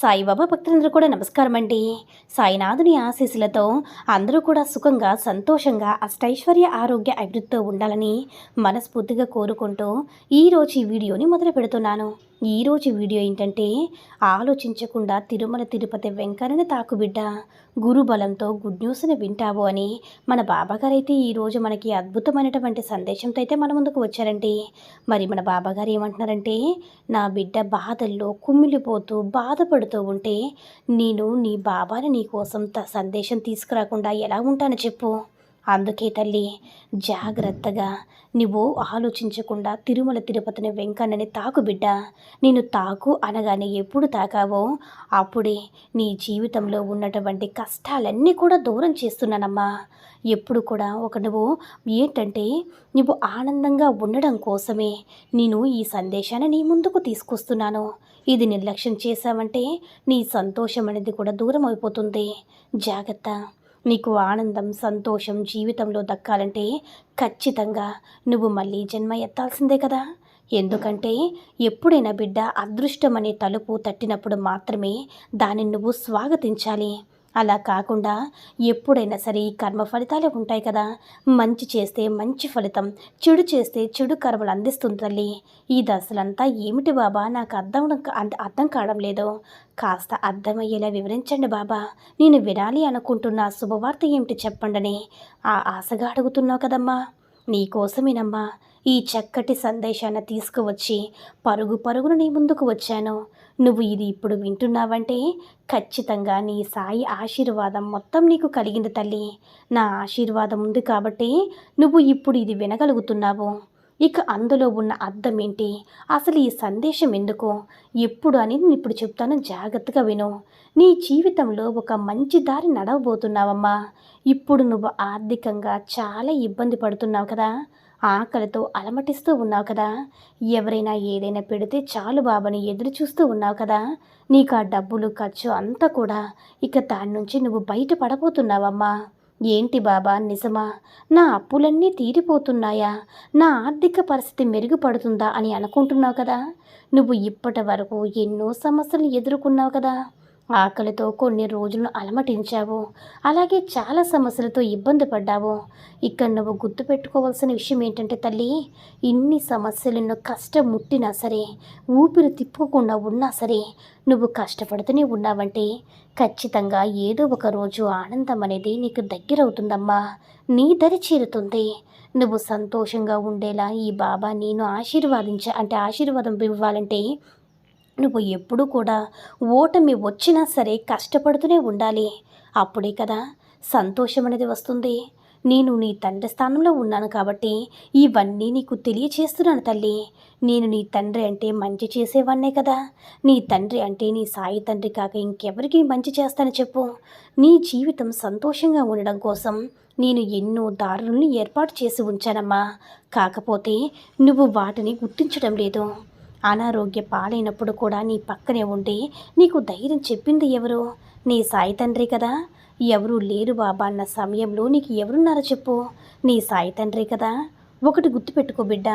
సాయిబాబా భక్తులందరూ కూడా నమస్కారం అండి సాయినాథుని ఆశీస్సులతో అందరూ కూడా సుఖంగా సంతోషంగా అష్టైశ్వర్య ఆరోగ్య అభివృద్ధితో ఉండాలని మనస్ఫూర్తిగా కోరుకుంటూ ఈరోజు ఈ వీడియోని మొదలు పెడుతున్నాను. ఈరోజు వీడియో ఏంటంటే ఆలోచించకుండా తిరుమల తిరుపతి వెంకరని తాకుబిడ్డ గురు బలంతో గుడ్ న్యూస్ని వింటావు అని మన బాబాగారు అయితే ఈరోజు మనకి అద్భుతమైనటువంటి సందేశంతో అయితే మన ముందుకు వచ్చారండి. మరి మన బాబాగారు ఏమంటున్నారంటే నా బిడ్డ బాధల్లో కుమ్మిలిపోతూ బాధపడుతూ ఉంటే నేను నీ బాబాని నీ కోసం సందేశం తీసుకురాకుండా ఎలా ఉంటానో చెప్పు? అందుకే తల్లి జాగ్రత్తగా నువ్వు ఆలోచించకుండా తిరుమల తిరుపతిని వెంకన్నని తాకు బిడ్డ. నేను తాకు అనగానే ఎప్పుడు తాకావో? అప్పుడే నీ జీవితంలో ఉన్నటువంటి కష్టాలన్నీ కూడా దూరం చేస్తున్నానమ్మా. ఎప్పుడు కూడా ఒక నువ్వు ఏంటంటే నువ్వు ఆనందంగా ఉండడం కోసమే నేను ఈ సందేశాన్ని నీ ముందుకు తీసుకొస్తున్నాను. ఇది నిర్లక్ష్యం చేశావంటే నీ సంతోషం అనేది కూడా దూరం అయిపోతుంది జాగ్రత్త. నీకు ఆనందం సంతోషం జీవితంలో దక్కాలంటే ఖచ్చితంగా నువ్వు మళ్ళీ జన్మ ఎత్తాల్సిందే కదా. ఎందుకంటే ఎప్పుడైనా బిడ్డ అదృష్టం అనే తలుపు తట్టినప్పుడు మాత్రమే దానిని నువ్వు స్వాగతించాలి. అలా కాకుండా ఎప్పుడైనా సరే ఈ కర్మ ఫలితాలే ఉంటాయి కదా. మంచి చేస్తే మంచి ఫలితం చెడు చేస్తే చెడు కర్మలు అందిస్తుంది తల్లి. ఈ దశలంతా ఏమిటి బాబా? నాకు అర్థం అర్థం కావడం లేదు. కాస్త అర్థమయ్యేలా వివరించండి బాబా. నేను వినాలి అనుకుంటున్న శుభవార్త ఏమిటి చెప్పండని. ఆ ఆశగా అడుగుతున్నావు కదమ్మా. నీకోసమేనమ్మా ఈ చక్కటి సందేశాన్ని తీసుకువచ్చి పరుగు పరుగును నీ ముందుకు వచ్చాను. నువ్వు ఇది ఇప్పుడు వింటున్నావంటే ఖచ్చితంగా నీ సాయి ఆశీర్వాదం మొత్తం నీకు కలిగింది తల్లి. నా ఆశీర్వాదం ఉంది కాబట్టి నువ్వు ఇప్పుడు ఇది వినగలుగుతున్నావు. ఇక అందులో ఉన్న అర్థం ఏంటి? అసలు ఈ సందేశం ఎందుకు? ఎప్పుడు అని నేను ఇప్పుడు చెప్తాను జాగ్రత్తగా విను. నీ జీవితంలో ఒక మంచి దారి నడవబోతున్నావమ్మా. ఇప్పుడు నువ్వు ఆర్థికంగా చాలా ఇబ్బంది పడుతున్నావు కదా. ఆకలితో అలమటిస్తూ ఉన్నావు కదా. ఎవరైనా ఏదైనా పెడితే చాలు బాబని ఎదురు చూస్తూ ఉన్నావు కదా. నీకు ఆ డబ్బులు ఖర్చు అంతా కూడా ఇక దాని నుంచి నువ్వు బయట పడబోతున్నావమ్మా ఏంటి బాబా నిజమా? నా అప్పులన్నీ తీరిపోతున్నాయా? నా ఆర్థిక పరిస్థితి మెరుగుపడుతుందా అని అనుకుంటున్నావు కదా. నువ్వు ఇప్పటి వరకు ఎన్నో సమస్యలు ఎదుర్కొన్నావు కదా. ఆకలితో కొన్ని రోజులను అలమటించావు. అలాగే చాలా సమస్యలతో ఇబ్బంది పడ్డావు. ఇక్కడ నువ్వు గుర్తుపెట్టుకోవాల్సిన విషయం ఏంటంటే తల్లి ఇన్ని సమస్యలను కష్టం ముట్టినా సరే ఊపిరి తిప్పుకోకుండా ఉన్నా సరే నువ్వు కష్టపడుతూనే ఉన్నావంటే ఖచ్చితంగా ఏదో ఒక రోజు ఆనందం అనేది నీకు దగ్గరవుతుందమ్మా. నీ దరి చేరుతుంది. నువ్వు సంతోషంగా ఉండేలా ఈ బాబా నేను ఆశీర్వాదించ అంటే ఆశీర్వాదం ఇవ్వాలంటే నువ్వు ఎప్పుడూ కూడా ఓటమి వచ్చినా సరే కష్టపడుతూనే ఉండాలి. అప్పుడే కదా సంతోషం అనేది వస్తుంది. నేను నీ తండ్రి స్థానంలో ఉన్నాను కాబట్టి ఇవన్నీ నీకు తెలియచేస్తున్నాను తల్లి. నేను నీ తండ్రి అంటే మంచి చేసేవాన్నే కదా. నీ తండ్రి అంటే నీ సాయి తండ్రి కాక ఇంకెవరికి మంచి చేస్తాను చెప్పు. నీ జీవితం సంతోషంగా ఉండడం కోసం నేను ఎన్నో దారులను ఏర్పాటు చేసి ఉంచానమ్మా. కాకపోతే నువ్వు వాటిని గుర్తించడం లేదు. అనారోగ్య పాలైనప్పుడు కూడా నీ పక్కనే ఉండి నీకు ధైర్యం చెప్పింది ఎవరు? నీ సాయి తండ్రి కదా. ఎవరూ లేరు బాబా అన్న సమయంలో నీకు ఎవరున్నారో చెప్పు. నీ సాయి తండ్రి కదా. ఒకటి గుర్తుపెట్టుకో బిడ్డ.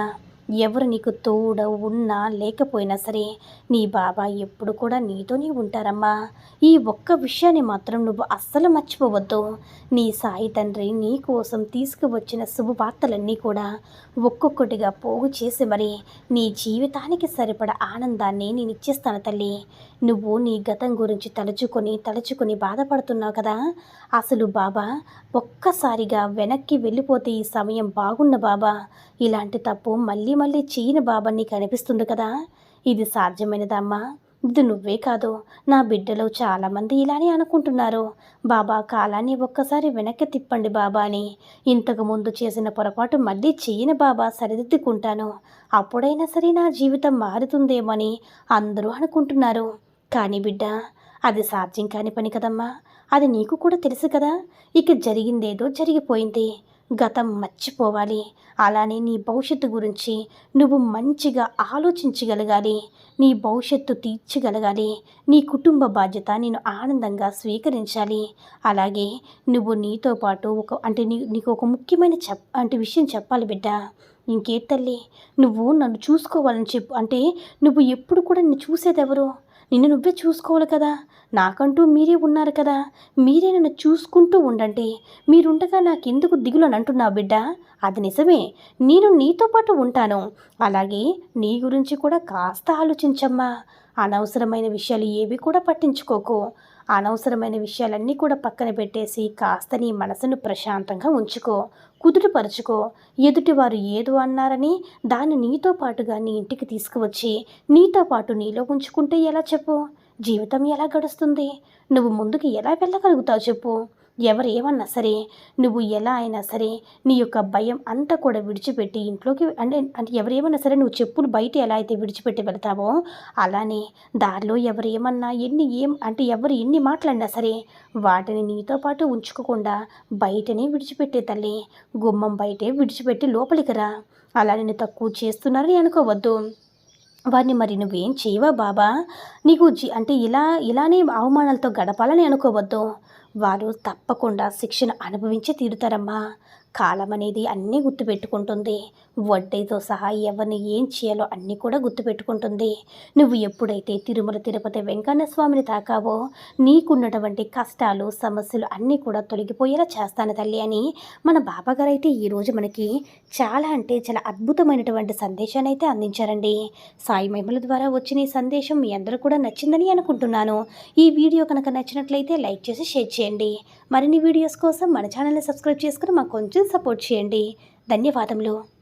ఎవరు నీకు తోడ ఉన్నా లేకపోయినా సరే నీ బాబా ఎప్పుడు కూడా నీతోనే ఉంటారమ్మా. ఈ ఒక్క విషయాన్ని మాత్రం నువ్వు అస్సలు మర్చిపోవద్దు. నీ సాయి తండ్రి నీ కోసం తీసుకువచ్చిన శుభవార్తలన్నీ కూడా ఒక్కొక్కటిగా పోగు చేసి మరి నీ జీవితానికి సరిపడ ఆనందాన్ని నేను ఇచ్చేస్తాను తల్లి. నువ్వు నీ గతం గురించి తలుచుకొని తలుచుకొని బాధపడుతున్నావు కదా? అసలు బాబా ఒక్కసారిగా వెనక్కి వెళ్ళిపోతే ఈ సమయం బాగున్న బాబా. ఇలాంటి తప్పు మళ్ళీ మళ్ళీ చేయని బాబా నీకు కనిపిస్తుంది కదా. ఇది సాధ్యమైనదమ్మా. ఇది నువ్వే కాదు. నా బిడ్డలో చాలామంది ఇలానే అనుకుంటున్నారు. బాబా కాలాన్ని ఒక్కసారి వెనక్కి తిప్పండి బాబా అని. ఇంతకు ముందు చేసిన పొరపాటు మళ్ళీ చేయని బాబా సరిదిద్దుకుంటాను. అప్పుడైనా సరే నా జీవితం మారుతుందేమని అందరూ అనుకుంటున్నారు. కానీ బిడ్డ అది సాధ్యం కాని పని కదమ్మా. అది నీకు కూడా తెలుసు కదా. ఇక జరిగిందేదో జరిగిపోయింది. గతం మర్చిపోవాలి. అలానే నీ భవిష్యత్తు గురించి నువ్వు మంచిగా ఆలోచించగలగాలి. నీ భవిష్యత్తు తీర్చగలగాలి. నీ కుటుంబ బాధ్యత నేను ఆనందంగా స్వీకరించాలి. అలాగే నువ్వు నీతో పాటు ఒక అంటే నీ నీకు ఒక ముఖ్యమైన చెప్ అంటే విషయం చెప్పాలి బిడ్డ. ఇంకే తల్లి? నువ్వు నన్ను చూసుకోవాలని చెప్పు అంటే నువ్వు ఎప్పుడు కూడా నిన్ను చూసేదెవరు? నిన్ను నువ్వే చూసుకోవాలి కదా. నాకంటూ మీరే ఉన్నారు కదా. మీరే నన్ను చూసుకుంటూ ఉండండి మీరుండగా నాకెందుకు దిగులు అని అంటున్నావు బిడ్డ? అది నిజమే. నేను నీతో పాటు ఉంటాను. అలాగే నీ గురించి కూడా కాస్త ఆలోచించమ్మా. అనవసరమైన విషయాలు ఏవి కూడా పట్టించుకోకు. అనవసరమైన విషయాలన్నీ కూడా పక్కన పెట్టేసి కాస్త నీ మనసును ప్రశాంతంగా ఉంచుకో కుదుటపరుచుకో. ఎదుటివారు ఏదో అన్నారని దాన్ని నీతో పాటుగా నీ ఇంటికి తీసుకువచ్చి నీతో పాటు నీలో ఉంచుకుంటే ఎలా చెప్పు? జీవితం ఎలా గడుస్తుంది? నువ్వు ముందుకు ఎలా వెళ్ళగలుగుతావు చెప్పు? ఎవరేమన్నా సరే నువ్వు ఎలా అయినా సరే నీ యొక్క భయం అంతా కూడా విడిచిపెట్టి ఇంట్లోకి అంటే అంటే ఎవరేమన్నా సరే నువ్వు చెప్పులు బయట ఎలా అయితే విడిచిపెట్టి వెళ్తావో అలానే దారిలో ఎవరు ఏమన్నా ఎన్ని ఏం అంటే ఎవరు ఎన్ని మాట్లాడినా సరే వాటిని నీతో పాటు ఉంచుకోకుండా బయటనే విడిచిపెట్టే తల్లి. గుమ్మం బయటే విడిచిపెట్టి లోపలికి రా. అలా నేను తక్కువ చేస్తున్నారని అనుకోవద్దు. వారిని మరి నువ్వేం చేయవా బాబా? నీకు అంటే ఇలా ఇలానే అవమానాలతో గడపాలని అనుకోవద్దు. వారు తప్పకుండా శిక్షణ అనుభవించి తీరుతారమ్మా. కాలం అనేది అన్నీ గుర్తుపెట్టుకుంటుంది. వడ్డీతో సహా ఎవరిని ఏం చేయాలో అన్నీ కూడా గుర్తుపెట్టుకుంటుంది. నువ్వు ఎప్పుడైతే తిరుమల తిరుపతి వెంకన్న స్వామిని తాకావో నీకున్నటువంటి కష్టాలు సమస్యలు అన్నీ కూడా తొలగిపోయేలా చేస్తాను తల్లి అని మన బాబాగారు అయితే ఈరోజు మనకి చాలా అంటే చాలా అద్భుతమైనటువంటి సందేశాన్ని అయితే అందించారండి. సాయి మహిమల ద్వారా వచ్చిన ఈ సందేశం మీ అందరూ కూడా నచ్చిందని అనుకుంటున్నాను. ఈ వీడియో కనుక నచ్చినట్లయితే లైక్ చేసి షేర్ చేయండి. మరిన్ని వీడియోస్ కోసం మన ఛానల్ని సబ్స్క్రైబ్ చేసుకుని మాకు కొంచెం సపోర్ట్ చేయండి. ధన్యవాదములు.